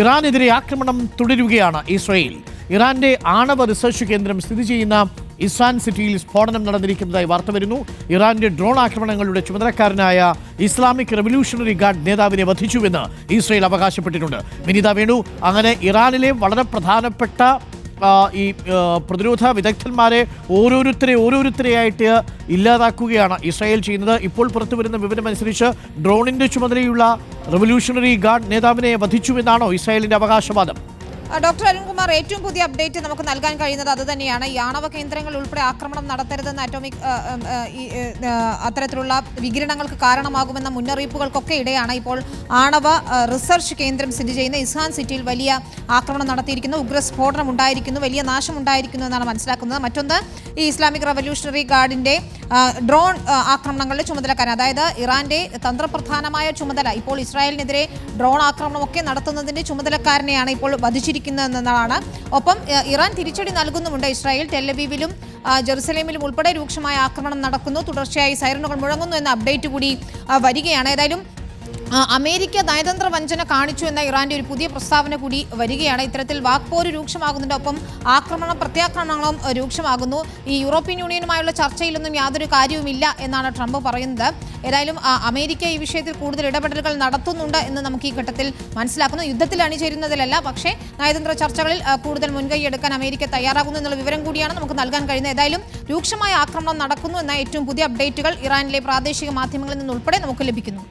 ഇറാനെതിരെ ആക്രമണം തുടരുകയാണ് ഇസ്രയേൽ. ഇറാന്റെ ആണവ റിസർച്ച് കേന്ദ്രം സ്ഥിതി ചെയ്യുന്ന ഇസ്വാൻ സിറ്റിയിൽ സ്ഫോടനം നടന്നിരിക്കുന്നതായി വാർത്ത വരുന്നു. ഇറാന്റെ ഡ്രോൺ ആക്രമണങ്ങളുടെ ചുമതലക്കാരനായ ഇസ്ലാമിക് റവല്യൂഷണറി ഗാർഡ് നേതാവിനെ വധിച്ചുവെന്ന് ഇസ്രയേൽ അവകാശപ്പെട്ടിട്ടുണ്ട്. വിനീത വേണു അങ്ങനെ ഇറാനിലെ വളരെ പ്രധാനപ്പെട്ട ഈ പ്രതിരോധ വിദഗ്ധന്മാരെ ഓരോരുത്തരെ ഓരോരുത്തരെയായിട്ട് ഇല്ലാതാക്കുകയാണ് ഇസ്രായേൽ ചെയ്യുന്നത്. ഇപ്പോൾ പുറത്തു വരുന്ന വിവരമനുസരിച്ച് ഡ്രോണിന്റെ ചുമതലയുള്ള റവല്യൂഷണറി ഗാർഡ് നേതാവിനെ വധിച്ചുവെന്നാണോ ഇസ്രായേലിന്റെ അവകാശവാദം? ഡോക്ടർ അരുൺകുമാർ ഏറ്റവും പുതിയ അപ്ഡേറ്റ് നമുക്ക് നൽകാൻ കഴിയുന്നത് അത് തന്നെയാണ്. ഈ ആണവ കേന്ദ്രങ്ങൾ ഉൾപ്പെടെ ആക്രമണം നടത്തരുതെന്ന് അറ്റോമിക് അത്തരത്തിലുള്ള വികിരണങ്ങൾക്ക് കാരണമാകുമെന്ന മുന്നറിയിപ്പുകൾക്കൊക്കെ ഇടെയാണ് ഇപ്പോൾ ആണവ റിസർച്ച് കേന്ദ്രം സ്ഥിതി ചെയ്യുന്ന ഇസ്ഹാൻ സിറ്റിയിൽ വലിയ ആക്രമണം നടത്തിയിരിക്കുന്നു. ഉഗ്രസ്ഫോടനം ഉണ്ടായിരിക്കുന്നു. വലിയ നാശം ഉണ്ടായിരിക്കുന്നു എന്നാണ് മനസ്സിലാക്കുന്നത്. മറ്റൊന്ന് ഈ ഇസ്ലാമിക് റവല്യൂഷണറി ഗാർഡിന്റെ ഡ്രോൺ ആക്രമണങ്ങളുടെ ചുമതലക്കാരൻ അതായത് ഇറാന്റെ തന്ത്രപ്രധാനമായ ചുമതല ഇപ്പോൾ ഇസ്രായേലിനെതിരെ ഡ്രോൺ ആക്രമണമൊക്കെ നടത്തുന്നതിന്റെ ചുമതലക്കാരനെയാണ് ഇപ്പോൾ വധിച്ചിരിക്കുന്നതെന്നാണ്. ഒപ്പം ഇറാൻ തിരിച്ചടി നൽകുന്നുമുണ്ട്. ഇസ്രായേൽ ടെല്ലവീവിലും ആ, ജെറുസലേമിലും ഉൾപ്പെടെ രൂക്ഷമായ ആക്രമണം നടക്കുന്നു. തുടർച്ചയായി സൈറണുകൾ മുഴങ്ങുന്നു എന്ന അപ്ഡേറ്റ് കൂടി വരികയാണ്. ഏതായാലും അമേരിക്ക നയതന്ത്ര വഞ്ചന കാണിച്ചു എന്ന ഇറാന്റെ ഒരു പുതിയ പ്രസ്താവന കൂടി വരികയാണ്. ഇത്തരത്തിൽ വാക്പോര് രൂക്ഷമാകുന്നുണ്ട്. ഒപ്പം ആക്രമണ പ്രത്യാക്രമണങ്ങളും രൂക്ഷമാകുന്നു. ഈ യൂറോപ്യൻ യൂണിയനുമായുള്ള ചർച്ചയിലൊന്നും യാതൊരു കാര്യവുമില്ല എന്നാണ് ട്രംപ് പറയുന്നത്. ഏതായാലും അമേരിക്ക ഈ വിഷയത്തിൽ കൂടുതൽ ഇടപെടലുകൾ നടത്തുന്നുണ്ട് എന്ന് നമുക്ക് ഈ ഘട്ടത്തിൽ മനസ്സിലാക്കുന്നു. യുദ്ധത്തിൽ അണിചേരുന്നതിലല്ല പക്ഷേ നയതന്ത്ര ചർച്ചകളിൽ കൂടുതൽ മുൻകൈ എടുക്കാൻ അമേരിക്ക തയ്യാറാകുന്നു എന്നുള്ള വിവരം കൂടിയാണ് നമുക്ക് നൽകാൻ കഴിയുന്നത്. ഏതായാലും രൂക്ഷമായ ആക്രമണം നടക്കുന്നു എന്ന ഏറ്റവും പുതിയ അപ്ഡേറ്റുകൾ ഇറാനിലെ പ്രാദേശിക മാധ്യമങ്ങളിൽ നിന്നുൾപ്പെടെ നമുക്ക് ലഭിക്കുന്നു.